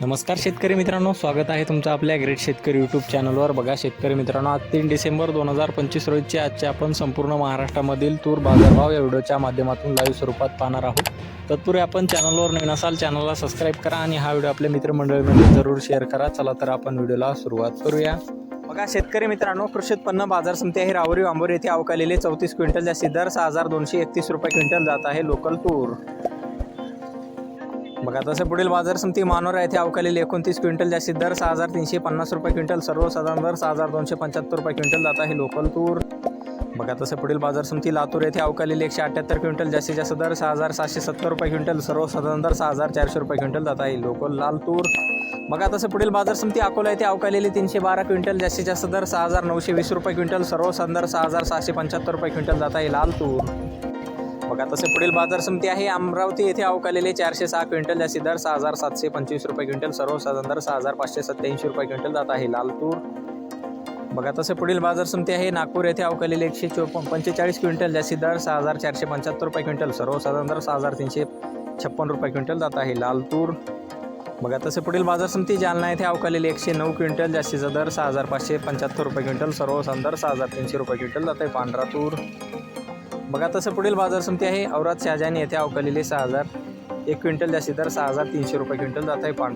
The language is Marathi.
नमस्कार शेतकरी मित्रांनो स्वागत आहे तुमचं आपल्या ग्रेट शेतकरी यूट्यूब चॅनलवर बघा शेतकरी मित्रांनो आज तीन डिसेंबर दोन हजार पंचवीस रोजचे आजचे आपण संपूर्ण महाराष्ट्रामधील तूर बाजारभाव या व्हिडिओच्या माध्यमातून लाईव्ह स्वरूपात पाहणार आहोत. तत्पूर्वी आपण चॅनलवर नवीन असाल चॅनलला सबस्क्राईब करा आणि हा व्हिडिओ आपल्या मित्रमंडळीमध्ये जरूर शेअर करा. चला तर आपण व्हिडिओला सुरुवात करूया. बघा शेतकरी मित्रांनो कृषी उत्पन्न बाजार समिती आहे रावरी आंबोरी येथे अवकालेले चौतीस क्विंटल जास्तीत दर सहा हजार दोनशे एकतीस रुपये क्विंटल जात आहे लोकल तूर. बघा तसं पुढील बाजार समिती मानोरा येथे अवकालेले एकोणतीस क्विंटल जास्तीत दर सहा हजार तीनशे पन्नास रुपये क्विंटल सर्वसाधारण दर सहा हजार दोनशे पंच्याहत्तर रुपये क्विंटल जात आहे लोकल तूर. बघा तसं पुढील बाजार समिती लातूर येथे अवकालेले एकशे अठ्ठ्याहत्तर क्विंटल जास्तीत जास्त दर सहा हजार सातशे सत्तर रुपये क्विंटल सर्वसाधारण दर सहा हजार चारशे रुपये क्विंटल जात आहे लोकल लाल तूर. बघा तसं पुढील बाजार समिती अकोला येथे अवकालेली तीनशे बारा क्विंटल जास्तीत जास्त दर सहा हजार नऊशे वीस रुपये क्विंटल सर्वसाधारण दर सहा हजार सहाशे पंच्याहत्तर रुपये क्विंटल जात आहे लाल तूर. बघा तसे पुढील बाजार समिती आहे. अमरावती येथे अवकालेले चारशे सहा क्विंटल जास्ती दर सहा हजार सातशे पंचवीस रुपये क्विंटल सर्वसाधारण दर सहा हजार पाचशे सत्याऐंशी रुपये क्विंटल जात आहे. लाल तूर बघा तसे पुढील बाजार समिती आहे. नागपूर येथे अवकालेले एकशे चोपन्न पंचेचाळीस क्विंटल जास्ती दर सहा हजार चारशे पंच्याहत्तर रुपये क्विंटल सर्वसाधारण दर सहा हजार तीनशे छप्पन रुपये क्विंटल जात आहे. लाल तूर बघा तसे पुढील बाजार समिती जालना येथे अवकालेले एकशे नऊ क्विंटल जास्तीचा दर सहा हजार पाचशे पंच्याहत्तर रुपये क्विंटल सर्वसाधारण दर सहा हजार तीनशे रुपये क्विंटल जात आहे. पांढरा तूर बघा तसं पुढील बाजार समिती आहे. औरात शहाजानी येथे अवकालेले सहा हजार एक क्विंटल जास्तीत दर सहा हजार तीनशे रुपये क्विंटल जात आहे. पांढरा